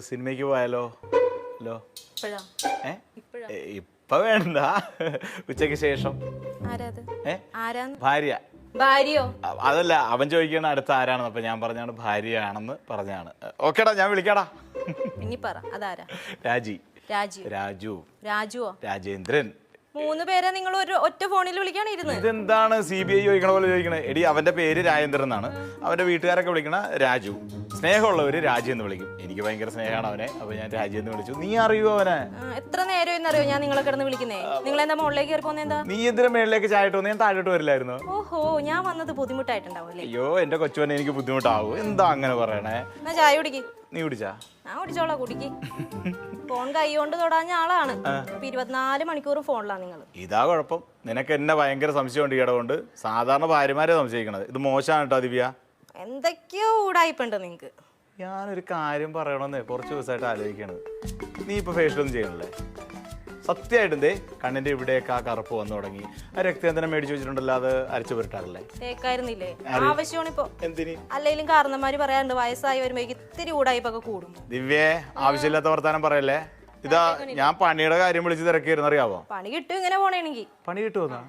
സിനിമയ്ക്ക് പോയാലോ? ഹലോ ഇപ്പൊ വേണ്ട. ഉച്ചയ്ക്ക് ശേഷം. ഭാര്യ. ഭാര്യയോ? അതല്ല അവൻ ചോദിക്കണ അടുത്ത ആരാണെന്ന് അപ്പൊ ഞാൻ പറഞ്ഞാണ് ഭാര്യയാണെന്ന് പറഞ്ഞാണ്. ഓക്കേടാ ഞാൻ വിളിക്കാടാ. ഇനി പറ അതാരാ? രാജി. രാജു. രാജു. രാജുവോ? രാജേന്ദ്രൻ. മൂന്ന് പേരെ നിങ്ങൾ ഒരു ഒറ്റ ഫോണിൽ വിളിക്കാണ് ഇരുന്ന്. ഇതെന്താണ് സി ബി ഐ ചോദിക്കണ പോലെ ചോദിക്കണേ? എടി അവന്റെ പേര് രാജേന്ദ്രൻ എന്നാണ്. അവന്റെ വീട്ടുകാരൊക്കെ വിളിക്കണ രാജു. സ്നേഹമുള്ളവര് രാജു എന്ന് വിളിക്കും. എനിക്ക് ഭയങ്കര സ്നേഹമാണ് അവനെ. അപ്പൊ ഞാൻ രാജ്യം വിളിച്ചു. നീ അറിയുമോ അവനെ? എത്ര നേരം എന്നറിയോ? ഞാൻ നിങ്ങളെ കിടന്ന് വിളിക്കുന്നേ. നിങ്ങൾ എന്താ മുകളിലേക്ക് കയറി പോകുന്നത് എന്താ? നീ എന്തിനാ മേളിലേക്ക് ചായട്ടോ ഞാൻ താഴോട്ട് വരില്ലായിരുന്നു. ഓഹോ ഞാൻ വന്നത് ബുദ്ധിമുട്ടായിട്ടുണ്ടാവും അയ്യോ എന്റെ കൊച്ചുവനെ എനിക്ക് ബുദ്ധിമുട്ടാവും. എന്താ അങ്ങനെ പറയണേ? എന്നാ ചായ കുടിക്ക്. നീ കുടിച്ചാ? ഞാൻ കുടിച്ചോളാം കുടിക്ക്. ഫോൺ കൈകൊണ്ട് തൊടാഞ്ഞ ആളാണ്. ഇരുപത്തിനാല് മണിക്കൂറും ഫോണിലാണ് നിങ്ങൾ ഇതാ കുഴപ്പം. നിനക്ക് എന്നെ ഭയങ്കര സംശയമുണ്ട് ഈടകൊണ്ട് കൊണ്ട്. സാധാരണ ഭാര്യമാരെ സംശയിക്കണത്. ഇത് മോശമാണ് കേട്ടോ ദിവ്യ. എന്തൊക്കെയോ ഊടായിപ്പുണ്ട് നിങ്ങക്ക്. ഞാനൊരു കാര്യം പറയണമെന്ന് കുറച്ച് ദിവസമായിട്ട് ആലോചിക്കണത്. നീ ഇപ്പൊ ഫേഷ്യലൊന്നും ചെയ്യണല്ലേ? സത്യമായിട്ടും ദേ കണ്ണിന്റെ ഇവിടെയൊക്കെ ആ കറുപ്പ് വന്നു തുടങ്ങി. ആ രക്തചന്ദ്രം മേടിച്ചു വെച്ചിട്ടുണ്ടല്ലോ അത് അരച്ചു പുരട്ടാറില്ലേ? കേൾക്കായിരുന്നില്ലേ ആവശ്യമാണ് ഇപ്പൊ. എന്തിന്? അല്ലെങ്കിലും കാരണന്മാര് പറയാറുണ്ട് വയസ്സായി വരുമ്പോഴേക്ക് ഇത്തിരി ഊടായിപ്പൊക്കെ കൂടും. ദിവ്യേ ആവശ്യമില്ലാത്ത വർത്താനം പറയല്ലേ? ഇതാ ഞാൻ പണിയുടെ കാര്യം വിളിച്ച് തിരക്കിയിരുന്നു അറിയാവോ? പണി കിട്ടും ഇങ്ങനെ പോണെങ്കിൽ പണി കിട്ടുമെന്നാ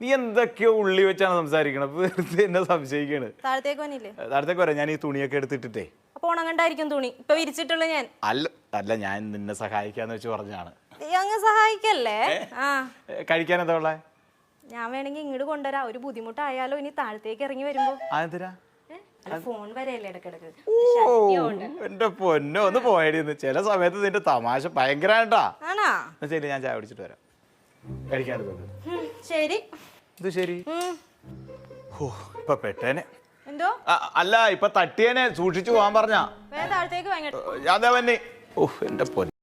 നീ എന്തൊക്കെയോ ഉള്ളി വെച്ചാണ് സംസാരിക്കണത്. വെറുതെ എന്നെ സംശയിക്കണ്. താഴത്തേക്ക് വരാം ഞാൻ ഈ തുണിയൊക്കെ എടുത്തിട്ടിട്ടേ. അപ്പൊ ഉണങ്ങണ്ടായിരിക്കും തുണി. ഇപ്പൊ വിരിച്ചിട്ടുള്ള ഞാൻ. അല്ല അല്ല ഞാൻ നിന്നെ സഹായിക്കാന്ന് വെച്ച് പറഞ്ഞാണ്. അങ്ങ് സഹായിക്കല്ലേ? ആ. കഴിക്കാൻ എന്താ ഉള്ളേ? ഞാൻ വേണമെങ്കിൽ ഇങ്ങോട്ട് കൊണ്ടുവരാം. ഒരു ബുദ്ധിമുട്ടായാലോ ഇനി താഴത്തേക്ക് ഇറങ്ങി വരുമ്പോ. അതെന്തിനാ ഫോൺ വരെയല്ലേ ഇടക്കിടക്ക്. എന്റെ പൊന്നോ ഒന്ന് പോയടിന്ന് ചില സമയത്ത് നിന്റെ തമാശ ഭയങ്കരായിട്ടാ. ആണാ? ശരി ഞാൻ ചായ പിടിച്ചിട്ട് വരാം. കഴിക്കാനെടുത്തോണ്ട് ഉം, ശരി. ഇത് ശരി. ഓ ഇപ്പൊ പെട്ടേനെ. അല്ല ഇപ്പൊ തട്ടിയനെ സൂക്ഷിച്ചു പോവാൻ പറഞ്ഞ. അതെ വന്നി ഓ എന്റെ പൊന്ന.